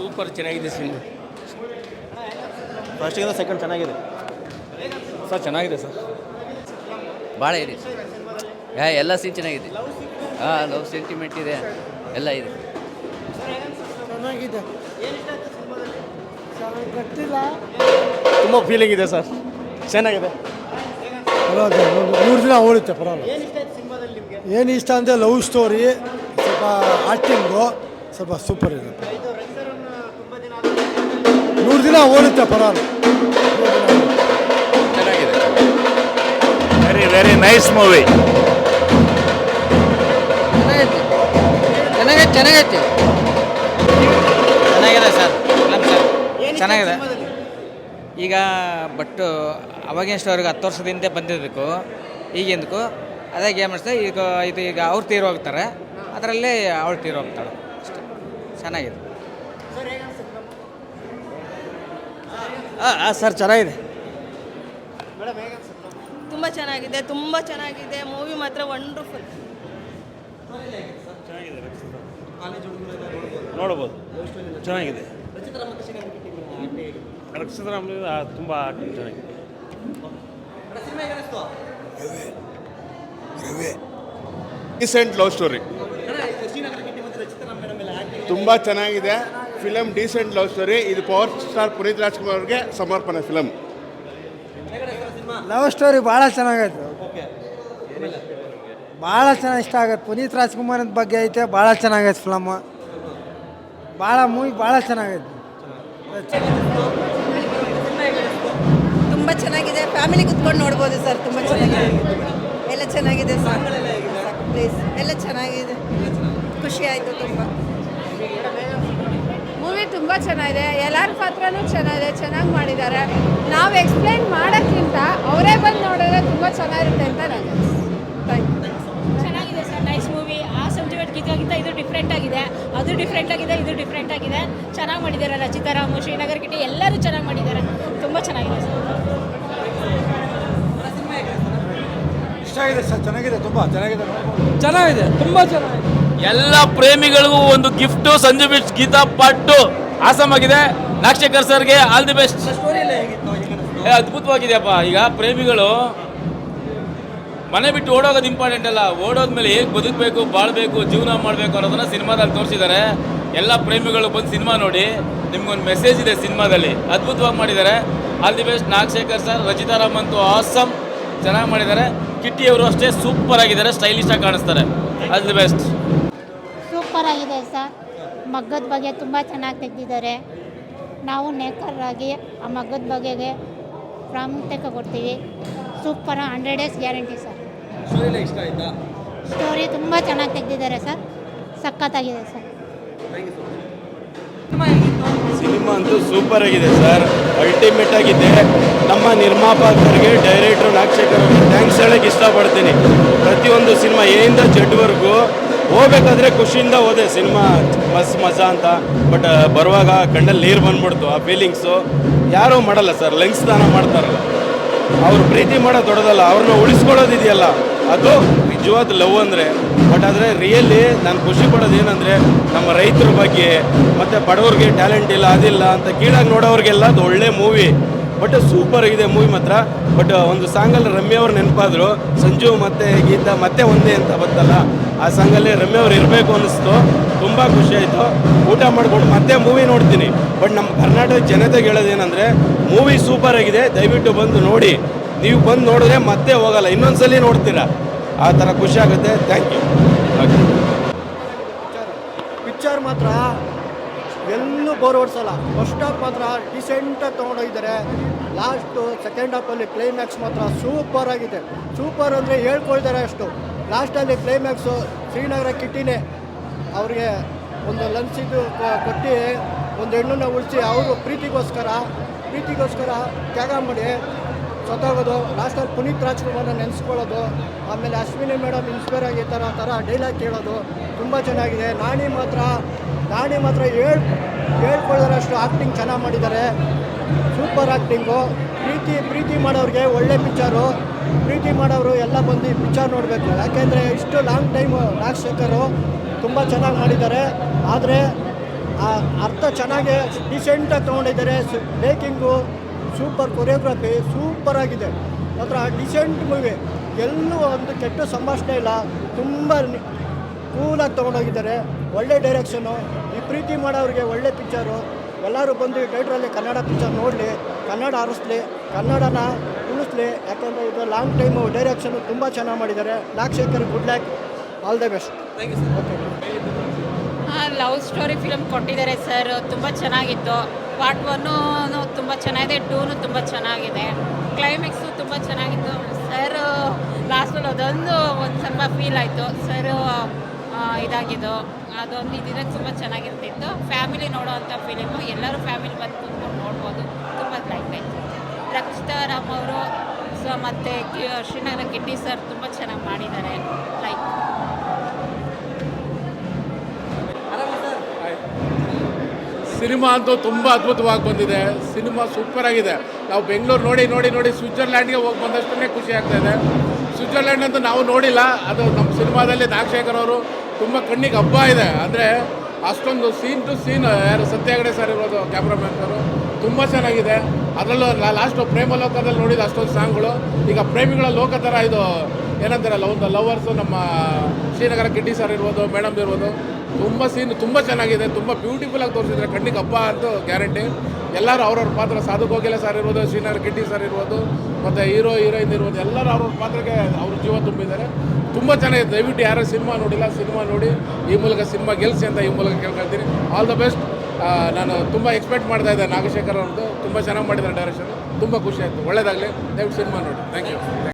Super ಚೆನ್ನಾಗಿದೆ ಸಿನಿಮಾ. ಫಸ್ಟಿಗಿಂತ ಸೆಕೆಂಡ್ ಚೆನ್ನಾಗಿದೆ. ಸರ್ ಚೆನ್ನಾಗಿದೆ ಸರ್. ಭಾಳ ಇದೆ. ಯಾ ಎಲ್ಲ ಸೀನ್ ಚೆನ್ನಾಗಿದೆ. ಹಾಂ ಲವ್ ಸೆಂಟಿಮೆಂಟ್ ಇದೆ. ಎಲ್ಲ ಇದೆ. ಚೆನ್ನಾಗಿದೆ. ಗೊತ್ತಿಲ್ಲ. ತುಂಬ ಫೀಲಿಂಗ್ ಇದೆ ಸರ್. ಚೆನ್ನಾಗಿದೆ. ಮೂರು ದಿನ ಓಡುತ್ತೆ ಪರವಾಗಿಲ್ಲ. ಏನು ಇಷ್ಟ ಅಂದರೆ ಲವ್ ಸ್ಟೋರಿ ಸ್ವಲ್ಪ ಆ್ಯಕ್ಟಿಂಗು ಸ್ವಲ್ಪ ಸೂಪರ್ ಇದೆ ನೂರು ದಿನ ಓಡುತ್ತೆ ಪರಾರ. ಚೆನ್ನಾಗಿದೆ. ವೆರಿ ವೆರಿ ನೈಸ್ ಮೂವಿ ಚೆನ್ನಾಗೈತೆ. ಚೆನ್ನಾಗೈತೆ ಚೆನ್ನಾಗಿದೆ ಸರ್. Film sir. ಚೆನ್ನಾಗಿದೆ. ಈಗ ಬಟ್ ಅವಾಗಿನ ಅವ್ರಿಗೆ ಹತ್ತು ವರ್ಷದಿಂದ ಬಂದಿದ್ದಕ್ಕೂ ಈಗಿಂದಕ್ಕೂ ಅದೇ ಗೇಮ್ ಅನಿಸ್ತದೆ ಈಗ ಇದು ಈಗ ಅವ್ರು ತೀರು ಹೋಗ್ತಾರೆ ಅದರಲ್ಲಿ ಅವಳು ತೀರು ಹೋಗ್ತಾಳೆ ಅಷ್ಟೇ. ಚೆನ್ನಾಗಿದೆ. ಹಾಂ ಸರ್ ಚೆನ್ನಾಗಿದೆ. ತುಂಬ ಚೆನ್ನಾಗಿದೆ ತುಂಬ ಚೆನ್ನಾಗಿದೆ. ಮೂವಿ ಮಾತ್ರ ವಂಡರ್ಫುಲ್ ನೋಡ್ಬೋದು. ಚೆನ್ನಾಗಿದೆ. ರಕ್ಷಿತರಾಮ್ ತುಂಬ ಚೆನ್ನಾಗಿದೆ. ರೀಸೆಂಟ್ ಲವ್ ಸ್ಟೋರಿ ತುಂಬ ಚೆನ್ನಾಗಿದೆ. ಫಿಲಮ್ ಡೀಸೆಂಟ್ ಲವ್ ಸ್ಟೋರಿ ಇದು ಪವರ್ ಸ್ಟಾರ್ ಪುನೀತ್ ರಾಜ್ಕುಮಾರ್ ಅವ್ರಿಗೆ ಸಮರ್ಪಣೆ ಫಿಲಮ್ ಲವ್ ಸ್ಟೋರಿ ಭಾಳ ಚೆನ್ನಾಗೈತೆ. ಭಾಳ ಚೆನ್ನಾಗಿ ಇಷ್ಟ ಆಗತ್ತೆ. ಪುನೀತ್ ರಾಜ್ಕುಮಾರ್ ಬಗ್ಗೆ ಐತೆ ಭಾಳ ಚೆನ್ನಾಗೈತೆ ಫಿಲಮ್ ಭಾಳ ಮೂವಿ ಭಾಳ ಚೆನ್ನಾಗೈತೆ. ತುಂಬ ಚೆನ್ನಾಗಿದೆ. ಫ್ಯಾಮಿಲಿ ಕುತ್ಕೊಂಡು ನೋಡ್ಬೋದು ಸರ್ ತುಂಬ ಚೆನ್ನಾಗಿದೆ. ಎಲ್ಲ ಚೆನ್ನಾಗಿದೆ ಸರ್. ಪ್ಲೀಸ್ ಎಲ್ಲ ಚೆನ್ನಾಗಿದೆ. ಖುಷಿ ಆಯಿತು ತುಂಬ. ಮೂವಿ ತುಂಬ ಚೆನ್ನಾಗಿದೆ. ಎಲ್ಲರ ಪಾತ್ರನೂ ಚೆನ್ನಾಗಿದೆ ಚೆನ್ನಾಗಿ ಮಾಡಿದ್ದಾರೆ. ನಾವು ಎಕ್ಸ್ಪ್ಲೈನ್ ಮಾಡೋಕ್ಕಿಂತ ಅವರೇ ಬಂದು ನೋಡಿದ್ರೆ ತುಂಬ ಚೆನ್ನಾಗಿರುತ್ತೆ ಅಂತ ನಾನು ಥ್ಯಾಂಕ್ ಯು ಚೆನ್ನಾಗಿದೆ ಸರ್ ನೈಸ್ ಮೂವಿ ಆ ಸಬ್ಜೆಕ್ಟ್ ಗೀತೆಗಿಂತ ಇದು ಡಿಫ್ರೆಂಟ್ ಆಗಿದೆ. ಅದು ಡಿಫ್ರೆಂಟ್ ಆಗಿದೆ ಇದು ಡಿಫ್ರೆಂಟ್ ಆಗಿದೆ. ಚೆನ್ನಾಗಿ ಮಾಡಿದ್ದಾರೆ ರಚಿತಾರಾಮು ಶ್ರೀನಗರ್ ಕಿಟ್ಟಿ ಎಲ್ಲರೂ ಚೆನ್ನಾಗಿ ಮಾಡಿದ್ದಾರೆ. ತುಂಬ ಚೆನ್ನಾಗಿದೆ ಸರ್. ಇಷ್ಟ ಆಗಿದೆ ಸರ್ ಚೆನ್ನಾಗಿದೆ ತುಂಬ ಚೆನ್ನಾಗಿದೆ. ಚೆನ್ನಾಗಿದೆ ತುಂಬ ಚೆನ್ನಾಗಿದೆ. ಎಲ್ಲ ಪ್ರೇಮಿಗಳಿಗೂ ಒಂದು ಗಿಫ್ಟು ಸಂಜು ಬಿಟ್ಸ್ ಗೀತಾ ಪಟ್ಟು ಆಗಿದೆ ನಾಗಶೇಖರ್ ಸರ್ಗೆ ಆಲ್ ದಿ ಬೆಸ್ಟ್ ಅದ್ಭುತವಾಗಿದೆಯಪ್ಪ. ಈಗ ಪ್ರೇಮಿಗಳು ಮನೆ ಬಿಟ್ಟು ಓಡೋಗೋದು ಇಂಪಾರ್ಟೆಂಟ್ ಅಲ್ಲ. ಓಡೋದ್ಮೇಲೆ ಹೇಗೆ ಬದುಕಬೇಕು, ಬಾಳ್ಬೇಕು, ಜೀವನ ಮಾಡಬೇಕು ಅನ್ನೋದನ್ನ ಸಿನಿಮಾದಲ್ಲಿ ತೋರಿಸಿದ್ದಾರೆ. ಎಲ್ಲ ಪ್ರೇಮಿಗಳು ಬಂದು ಸಿನಿಮಾ ನೋಡಿ. ನಿಮ್ಗೊಂದು ಮೆಸೇಜ್ ಇದೆ ಸಿನಿಮಾದಲ್ಲಿ. ಅದ್ಭುತವಾಗಿ ಮಾಡಿದ್ದಾರೆ. All the best Nagashekar sir Rachita Ram ಅಂತೂ ಆಸಮ್ ಚೆನ್ನಾಗಿ ಮಾಡಿದ್ದಾರೆ. ಕಿಟ್ಟಿಯವರು ಅಷ್ಟೇ ಸೂಪರ್ ಆಗಿದ್ದಾರೆ. ಸ್ಟೈಲಿಶ್ ಆಗಿ ಕಾಣಿಸ್ತಾರೆ. ಆಲ್ ದಿ ಬೆಸ್ಟ್ ಸೂಪರ್ ಆಗಿದೆ ಸರ್. ಮಗ್ಗದ ಬಗ್ಗೆ ತುಂಬ ಚೆನ್ನಾಗಿ ತೆಗೆದಿದ್ದಾರೆ. ನಾವು ನೇಕರಾಗಿ ಆ ಮಗ್ಗದ ಬಗೆಗೆ ಪ್ರಾಮುಖ್ಯತೆ ಕೊಡ್ತೀವಿ. Super hundred days guarantee sir. Story ತುಂಬ ಚೆನ್ನಾಗಿ ತೆಗೆದಿದ್ದಾರೆ ಸರ್. ಸಖತ್ತಾಗಿದೆ ಸರ್. ಸಿನಿಮಾ ಅಂತೂ ಸೂಪರ್ ಆಗಿದೆ ಸರ್. ಅಲ್ಟಿಮೇಟ್ ಆಗಿದೆ. ನಮ್ಮ ನಿರ್ಮಾಪಕರಿಗೆ ಡೈರೆಕ್ಟ್ರು ನಾಗಶೇಖರ್ ಅವ್ರಿಗೆ ಥ್ಯಾಂಕ್ಸ್ ಹೇಳಕ್ಕೆ ಇಷ್ಟಪಡ್ತೀನಿ. ಪ್ರತಿಯೊಂದು ಸಿನಿಮಾ ಎಯಿಂದ ಜಡ್ವರೆಗೂ ಹೋಗ್ಬೇಕಾದ್ರೆ ಖುಷಿಯಿಂದ ಹೋದೆ. ಸಿನಿಮಾ ಮಸ್ ಮಜಾ ಅಂತ. ಬಟ್ ಬರುವಾಗ ಕಣ್ಣಲ್ಲಿ ನೀರು ಬಂದ್ಬಿಡ್ತು, ಆ ಫೀಲಿಂಗ್ಸು ಯಾರೂ ಮಾಡಲ್ಲ ಸರ್ ಲೆಂಗ್ಸ್ ದಾನ ಮಾಡ್ತಾರಲ್ಲ. ಅವ್ರು ಪ್ರೀತಿ ಮಾಡೋದು ದೊಡ್ಡದಲ್ಲ, ಅವ್ರನ್ನ ಉಳಿಸ್ಕೊಳ್ಳೋದಿದೆಯಲ್ಲ. ಅದು ನಿಜವಾದ ಲವ್ ಅಂದರೆ. ಬಟ್ ಆದರೆ ರಿಯಲಿ ನಾನು ಖುಷಿ ಪಡೋದು ಏನಂದರೆ, ನಮ್ಮ ರೈತರ ಬಗ್ಗೆ, ಮತ್ತು ಬಡವ್ರಿಗೆ ಟ್ಯಾಲೆಂಟ್ ಇಲ್ಲ, ಅದಿಲ್ಲ ಅಂತ ಕೀಳಾಗಿ ನೋಡೋರಿಗೆಲ್ಲ ಅದು ಒಳ್ಳೆ ಮೂವಿ ಬಟ್ ಸೂಪರ್ ಆಗಿದೆ ಮೂವಿ ಮಾತ್ರ. ಬಟ್ ಒಂದು ಸಾಂಗಲ್ಲಿ ರಮ್ಯ ಅವ್ರು ನೆನಪಾದ್ರು. ಸಂಜು ಮತ್ತು ಗೀತಾ ಮತ್ತೆ ಒಂದೇ ಅಂತ ಬಂತಲ್ಲ. ಆ ಸಾಂಗಲ್ಲಿ ರಮ್ಯ ಅವ್ರು ಇರಬೇಕು ಅನ್ನಿಸ್ತು ತುಂಬ ಖುಷಿ ಆಯಿತು. ಊಟ ಮಾಡ್ಕೊಂಡು ಮತ್ತೆ ಮೂವಿ ನೋಡ್ತೀನಿ. ಬಟ್ ನಮ್ಮ ಕರ್ನಾಟಕ ಜನತೆಗೆ ಹೇಳೋದೇನೆಂದರೆ ಮೂವಿ ಸೂಪರ್ ಆಗಿದೆ. ದಯವಿಟ್ಟು ಬಂದು ನೋಡಿ. ನೀವು ಬಂದು ನೋಡಿದ್ರೆ ಮತ್ತೆ ಹೋಗಲ್ಲ. ಇನ್ನೊಂದ್ಸಲಿ ನೋಡ್ತೀರಾ. ಆ ಥರ ಖುಷಿ ಆಗುತ್ತೆ. Thank you. ಪಿಕ್ಚರ್ ಮಾತ್ರ. ಎಲ್ಲೂ ಬೋರ್ ಓಡಿಸಲ್ಲ ಫಸ್ಟ್ ಹಾಫ್ ಮಾತ್ರ ಡಿಸೆಂಟಾಗಿ ತೊಗೊಂಡೋಗಿದ್ದಾರೆ. ಲಾಸ್ಟು ಸೆಕೆಂಡ್ ಹಾಫಲ್ಲಿ ಕ್ಲೈಮ್ಯಾಕ್ಸ್ ಮಾತ್ರ ಸೂಪರ್ ಆಗಿದೆ. ಸೂಪರ್ ಅಂದರೆ ಹೇಳ್ಕೊಳ್ತಾರೆ ಅಷ್ಟು. ಲಾಸ್ಟಲ್ಲಿ ಕ್ಲೈಮ್ಯಾಕ್ಸು ಶ್ರೀನಗರ ಕಿಟ್ಟಿನೇ ಅವ್ರಿಗೆ ಒಂದು ಲಂಚಿದ್ದು ಕೊಟ್ಟು ಒಂದು ಹೆಣ್ಣನ್ನ ಉಳಿಸಿ ಅವರು ಪ್ರೀತಿಗೋಸ್ಕರ ಪ್ರೀತಿಗೋಸ್ಕರ ತ್ಯಾಗ ಮಾಡಿ ಸತ್ತೋಗೋದು. ಲಾಸ್ಟಲ್ಲಿ ಪುನೀತ್ ರಾಜ್ಕುಮಾರ್ನ ನೆನೆಸ್ಕೊಳ್ಳೋದು. ಆಮೇಲೆ ಅಶ್ವಿನಿ ಮೇಡಮ್ ಇನ್ಸ್ಪೈರ್ ಆಗಿ ಥರ ಥರ ಡೈಲಾಗ್ ಕೇಳೋದು. ತುಂಬ ಚೆನ್ನಾಗಿದೆ. ನಾಣಿ ಮಾತ್ರ ನಾಣಿ ಮಾತ್ರ ಹೇಳ್, ಹೇಳ್ಕೊಳ್ಳೋರಷ್ಟು ಆ್ಯಕ್ಟಿಂಗ್ ಚೆನ್ನಾಗಿ ಮಾಡಿದ್ದಾರೆ. ಸೂಪರ್ ಆ್ಯಕ್ಟಿಂಗು ಪ್ರೀತಿ ಪ್ರೀತಿ ಮಾಡೋರಿಗೆ ಒಳ್ಳೆ ಪಿಚ್ಚರು ಪ್ರೀತಿ ಮಾಡೋರು ಎಲ್ಲ ಬಂದು ಈ ಪಿಕ್ಚರ್ ನೋಡಬೇಕು. ಯಾಕೆಂದರೆ ಇಷ್ಟು ಲಾಂಗ್ ಟೈಮು ರಾಜಶೇಖರು ತುಂಬ ಚೆನ್ನಾಗಿ ಮಾಡಿದ್ದಾರೆ. ಆದರೆ ಆ ಅರ್ಥ ಚೆನ್ನಾಗಿ ಡಿಸೆಂಟಾಗಿ ತೊಗೊಂಡಿದ್ದಾರೆ. ಮೇಕಿಂಗು ಸೂಪರ್ ಕೊರಿಯೋಗ್ರಫಿ ಸೂಪರ್ ಆಗಿದೆ. ಮಾತ್ರ ಡಿಸೆಂಟ್ ಮೂವಿ ಎಲ್ಲೂ ಒಂದು ಕೆಟ್ಟ ಸಂಭಾಷಣೆ ಇಲ್ಲ. ತುಂಬ ಕೂಲಾಗಿ ತೊಗೊಂಡೋಗಿದ್ದಾರೆ. ಒಳ್ಳೆ ಡೈರೆಕ್ಷನು ಈ ಪ್ರೀತಿ ಮಾಡೋರಿಗೆ ಒಳ್ಳೆ ಪಿಕ್ಚರು ಎಲ್ಲರೂ ಬಂದು ಥೇಟ್ರಲ್ಲಿ ಕನ್ನಡ ಪಿಕ್ಚರ್ ನೋಡಲಿ ಕನ್ನಡ ಆರಿಸ್ಲಿ ಕನ್ನಡನ ಉಳಿಸ್ಲಿ. ಯಾಕಂದರೆ ಇದು ಲಾಂಗ್ ಟೈಮು ಡೈರೆಕ್ಷನು ತುಂಬ ಚೆನ್ನಾಗಿ ಮಾಡಿದ್ದಾರೆ. Nagashekar good luck all the best okay love story film ಕೊಟ್ಟಿದ್ದಾರೆ ಸರ್ ತುಂಬ ಚೆನ್ನಾಗಿತ್ತು. ಪಾರ್ಟ್ ಒನ್ನು ತುಂಬ ಚೆನ್ನಾಗಿದೆ ಟೂನು ತುಂಬ ಚೆನ್ನಾಗಿದೆ. ಕ್ಲೈಮ್ಯಾಕ್ಸು ತುಂಬ ಚೆನ್ನಾಗಿತ್ತು. ಸರ್ ಲಾಸ್ಟಲ್ಲಿ ಅದೊಂದು ಒಂದು ಸ್ವಲ್ಪ ಫೀಲ್ ಆಯಿತು. ಸರ್ ಇದಾಗಿದ್ದು. ಅದೊಂದು ಇದಿದ್ರೆ ತುಂಬ ಚೆನ್ನಾಗಿರ್ತಿತ್ತು. ಫ್ಯಾಮಿಲಿ ನೋಡೋವಂಥ ಫಿಲಿಮು ಎಲ್ಲರೂ ಫ್ಯಾಮಿಲಿ ಬಂದು ಕೂತ್ಕೊಂಡು ನೋಡ್ಬೋದು. ತುಂಬ ಲೈಕ್ ಆಯಿತು ರಕ್ಷಿತಾ ರಾಮ್ ಅವರು, ಸೊ ಮತ್ತು ಶ್ರೀನಗರ ಕಿಟ್ಟಿ ಸರ್ ತುಂಬ ಚೆನ್ನಾಗಿ ಮಾಡಿದ್ದಾರೆ. ಲೈಕ್ ಸಿನಿಮಾ ಅಂತೂ ತುಂಬ ಅದ್ಭುತವಾಗಿ ಬಂದಿದೆ. ಸಿನಿಮಾ ಸೂಪರ್ ಆಗಿದೆ. ನಾವು ಬೆಂಗಳೂರು ನೋಡಿ ನೋಡಿ ನೋಡಿ ಸ್ವಿಟ್ಜರ್ಲ್ಯಾಂಡ್ಗೆ ಹೋಗಿ ಬಂದಷ್ಟೇ ಖುಷಿ ಆಗ್ತಾ ಇದೆ. ಸ್ವಿಟ್ಜರ್ಲ್ಯಾಂಡ್ ಅಂತೂ ನಾವು ನೋಡಿಲ್ಲ. ಅದು ನಮ್ಮ ಸಿನಿಮಾದಲ್ಲಿ ದಾಕ್ಷೇಖರ್ ಅವರು ತುಂಬ ಕಣ್ಣಿಗೆ ಹಬ್ಬ ಇದೆ. ಅಂದರೆ ಅಷ್ಟೊಂದು ಸೀನ್ ಟು ಸೀನ್ ಯಾರು ಸತ್ಯಾಗಡೆ ಸರ್ ಇರೋದು ಕ್ಯಾಮ್ರಾಮ್ಯಾನ್ ಸರ್, ತುಂಬ ಚೆನ್ನಾಗಿದೆ. ಅದರಲ್ಲೂ ಲಾಸ್ಟು ಪ್ರೇಮ ಲೋಕದಲ್ಲಿ ನೋಡಿದ ಅಷ್ಟೊಂದು ಸಾಂಗ್ಗಳು ಈಗ ಪ್ರೇಮಿಗಳ ಲೋಕ ಥರ ಇದು, ಏನಂತಾರಲ್ಲ, ಒಂದು ಲವರ್ಸು ನಮ್ಮ ಶ್ರೀನಗರ ಕಿಡ್ಡಿ ಸರ್ ಇರ್ಬೋದು ಮೇಡಮ್ ಇರ್ಬೋದು. ತುಂಬ ಸೀನ್ ತುಂಬ ಚೆನ್ನಾಗಿದೆ. ತುಂಬ ಬ್ಯೂಟಿಫುಲ್ ಆಗಿ ತೋರಿಸಿದ್ದಾರೆ ಕಣ್ಣಿಗೆ ಹಬ್ಬ ಅಂತ ಗ್ಯಾರಂಟಿ ಎಲ್ಲರೂ ಅವ್ರವ್ರ ಪಾತ್ರ, ಸಾಧು ಗೋಗಿಲೆ ಸರ್ ಇರ್ಬೋದು, ಶ್ರೀನಗರ ಕಿಡ್ಡಿ ಸರ್ ಇರ್ಬೋದು, ಮತ್ತು ಹೀರೋ ಹೀರೋಯಿನ್ ಇರ್ಬೋದು, ಎಲ್ಲರೂ ಅವ್ರವ್ರ ಪಾತ್ರಕ್ಕೆ ಅವ್ರ ಜೀವ ತುಂಬಿದ್ದಾರೆ. ತುಂಬ ಚೆನ್ನಾಗಿದೆ ದಯವಿಟ್ಟು ಯಾರೋ ಸಿನಿಮಾ ನೋಡಿಲ್ಲ, ಸಿನಿಮಾ ನೋಡಿ. ಈ ಮೂಲಕ ಸಿನಿಮಾ ಗೆಲ್ಸಿ ಅಂತ ಈ ಮೂಲಕ ಕೇಳ್ಕೊಳ್ತೀನಿ. ಆಲ್ ದ ಬೆಸ್ಟ್ ನಾನು ತುಂಬ ಎಕ್ಸ್ಪೆಕ್ಟ್ ಮಾಡ್ತಾ ಇದ್ದೆ ನಾಗಶೇಖರ್ ಅವ್ರದ್ದು. ತುಂಬ ಚೆನ್ನಾಗಿ ಮಾಡಿದ್ದಾರೆ ಡೈರೆಕ್ಷನ್ ತುಂಬ ಖುಷಿ ಆಯಿತು. ಒಳ್ಳೇದಾಗಲಿ. ದಯವಿಟ್ಟು ಸಿನಿಮಾ ನೋಡಿ. Thank you